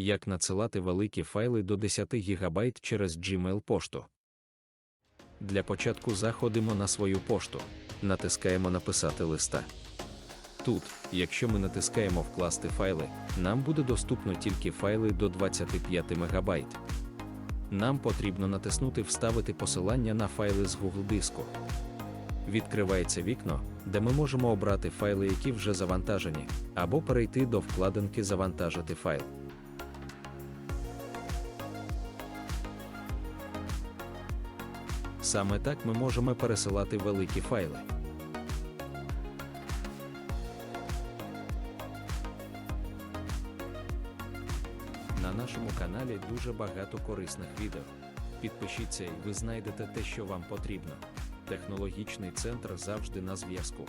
Як надсилати великі файли до 10 ГБ через Gmail пошту. Для початку заходимо на свою пошту, натискаємо Написати листа. Тут, якщо ми натискаємо Вкласти файли, нам буде доступно тільки файли до 25 МБ. Нам потрібно натиснути Вставити посилання на файли з Google диску. Відкривається вікно, де ми можемо обрати файли, які вже завантажені, або перейти до вкладинки Завантажити файл. Саме так ми можемо пересилати великі файли. На нашому каналі дуже багато корисних відео. Підпишіться і ви знайдете те, що вам потрібно. Технологічний центр завжди на зв'язку.